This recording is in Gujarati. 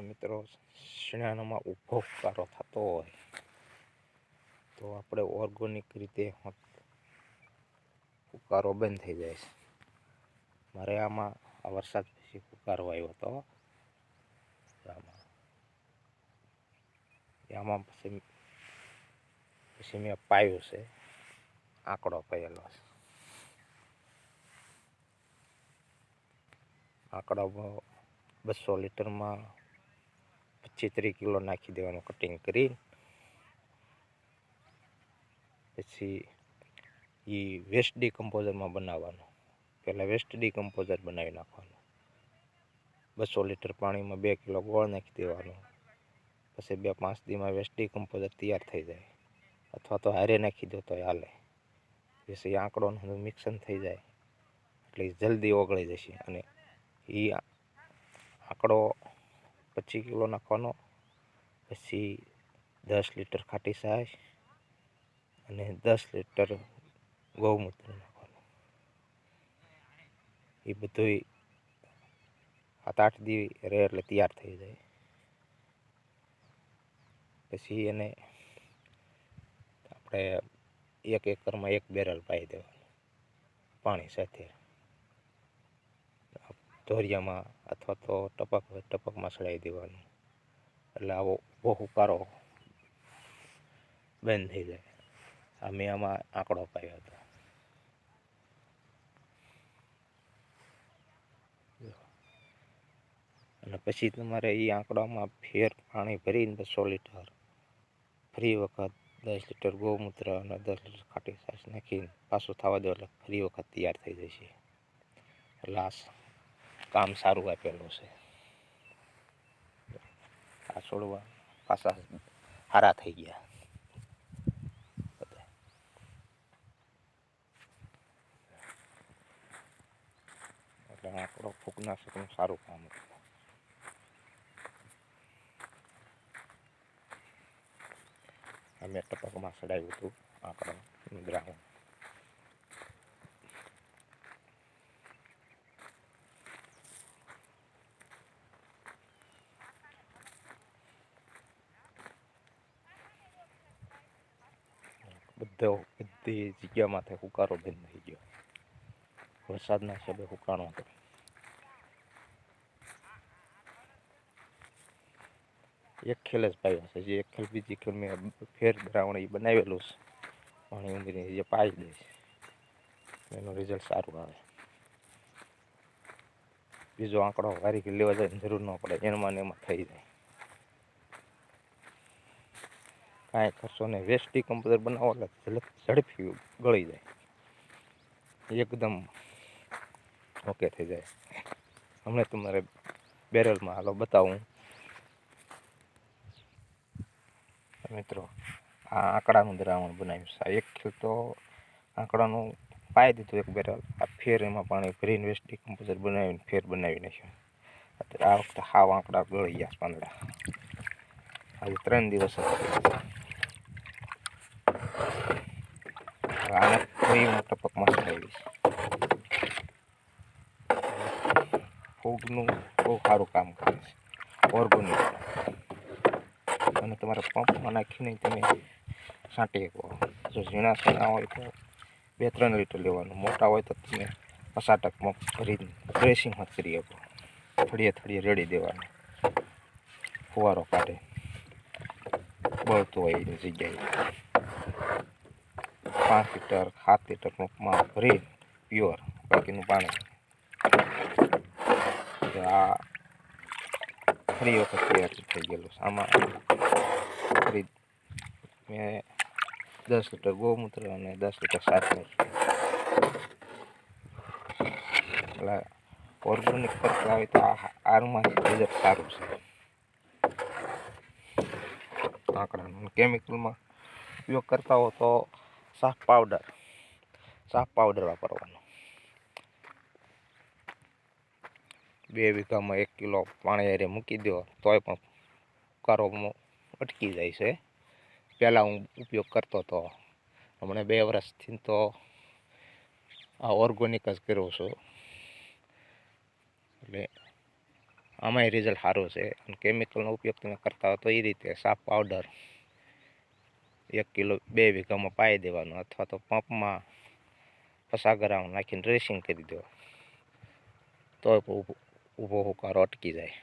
મિત્રો, શિણાનામાં ઊભો કારો થતો હોય, તો આપણે ઓર્ગોનિક રીતે ફુકારો બંધ થઈ જાય છે. મારે આમાં, આ વરસાદ પછી ફુકારો આવ્યો હતો. આમાં પછી પછી મેં પાયું છે, આંકડો પાયેલો છે. આંકડો બસો લીટરમાં પચીસ કિલો નાખી દેવાનું કટિંગ કરી પછી એ વેસ્ટ ડિકમ્પોઝરમાં બનાવવાનું. પહેલાં વેસ્ટ ડિકમ્પોઝર બનાવી નાખવાનું. બસો લીટર પાણીમાં બે કિલો ગોળ નાખી દેવાનો. પછી બે પાંચ દીમાં વેસ્ટ ડિકમ્પોઝર તૈયાર થઈ જાય. અથવા તો હારે નાખી દો તો હાલે. પછી આંકડોનું મિક્સન થઈ જાય. એટલે જલ્દી ઓગળી જશે. અને એ આંકડો પચીસ કિલો નાખવાનો. પછી દસ લીટર ખાટી છાશ અને દસ લીટર ગૌમૂત્ર નાખવાનું. એ બધું સાત આઠ દી રહે એટલે તૈયાર થઈ જાય. પછી એને આપણે એક એકરમાં એક બેરલ પાઈ દેવાનું પાણી સાથે. ધોરિયામાં અથવા તો ટપક હોય ટપકમાં ચડાવી દેવાનું. એટલે આવો બહુ હુકારો બંધ થઈ જાય. આ મેં આમાં આંકડો પાયો હતો. અને પછી તમારે એ આંકડામાં ફેર પાણી ભરીને સો લીટર, ફરી વખત દસ લીટર ગૌમૂત્ર અને દસ લીટર ખાટી છાશ નાખીને પાછું થવા દો એટલે ફરી વખત તૈયાર થઈ જશે. એટલે આ કામ સારું આપેલું છે. છોડવા પાછા હારા થઈ ગયા. એટલે આંકડો ફૂગનાશકનું સારું કામ છે અમે ટપકમાં ચડાવ્યું હતું આપણા દ્રાવણ બધો બધી જગ્યામાંથી હુકારો બંધ થઈ ગયો. વરસાદના હિસાબે હુકાણો હતો. એક ખેલ જ પાયો છે. જે એક ખેલ બીજી ખેલ મેં ફેર દ્રાવણ એ બનાવેલું છે. પાણી ઉમેરીને જે પાઈ દઈશ એનું રિઝલ્ટ સારું આવે. બીજો આંકડો વારી લેવા જાય જરૂર ન પડે. એમાં ને એમાં થઈ જાય. કાંઈ કરશો ને વેસ્ટી કમ્પ્યુટર બનાવો એટલે ઝડપ ગળી જાય. એકદમ ઓકે થઈ જાય. હમણાં તમારે બેરલમાં હાલો બતાવું. મિત્રો, આ આંકડાનું દ્રાવણ બનાવ્યું છે. એક તો આંકડાનું પાઈ દીધું એક બેરલ. આ ફેર એમાં પાણી ભરીને વેસ્ટી કમ્પોઝર બનાવીને ફેર બનાવી નાખ્યો. અત્યારે આ વખતે હાવ આંકડા ગળી ગયા પાંદડા. આજે ત્રણ દિવસ જ થયા. હવે આને ફરી હું ટપકમાં ચડાવીશ ફૂગનું બહુ સારું કામ કરે છે ઓર્ગોનિક અને તમારે પંપમાં નાખીને તમે છાંટી શકો જો ઝીણા ઝીણા હોય તો બે ત્રણ લીટર લેવાનું મોટા હોય તો તમે પસાટક પંપ ભરીને ડ્રેસિંગ જ કરી શકો થળીએ થળીએ રેડી દેવાનું ફુવારો કાઢે બળતું હોય એની જગ્યાએ પાંચ લીટર સાત લીટર પંપમાં ભરી પ્યોર બાકીનું પાણી તો આ ફરી વખત તૈયાર થઈ ગયેલું છે આમાં ફરી મેં દસ લીટર ગૌમૂત્ર અને દસ લીટર સાકર એટલે ઓર્ગેનિક ખર્ચ આવે તો આ આરમાં રિઝલ્ટ સારું છે આંકડાનું કેમિકલમાં ઉપયોગ કરતા હો તો સાફ પાવડર સાફ પાવડર વાપરવાનો બે વીઘામાં એક કિલો પાણી અરે મૂકી દો તોય પણ કારો અટકી જાય છે. પહેલાં હું ઉપયોગ કરતો હતો હમણાં બે વર્ષથી તો આ ઓર્ગોનિક જ કર્યો છું. એટલે આમાંય રિઝલ્ટ સારું છે. અને કેમિકલનો ઉપયોગ તમે કરતા હો તો એ રીતે સાફ પાવડર એક કિલો બે વીઘામાં પાઈ દેવાનો અથવા તો પંપમાં પસાગરામ નાખીને ડ્રેસિંગ કરી દેવા તો ઊભો હુકારો અટકી જાય.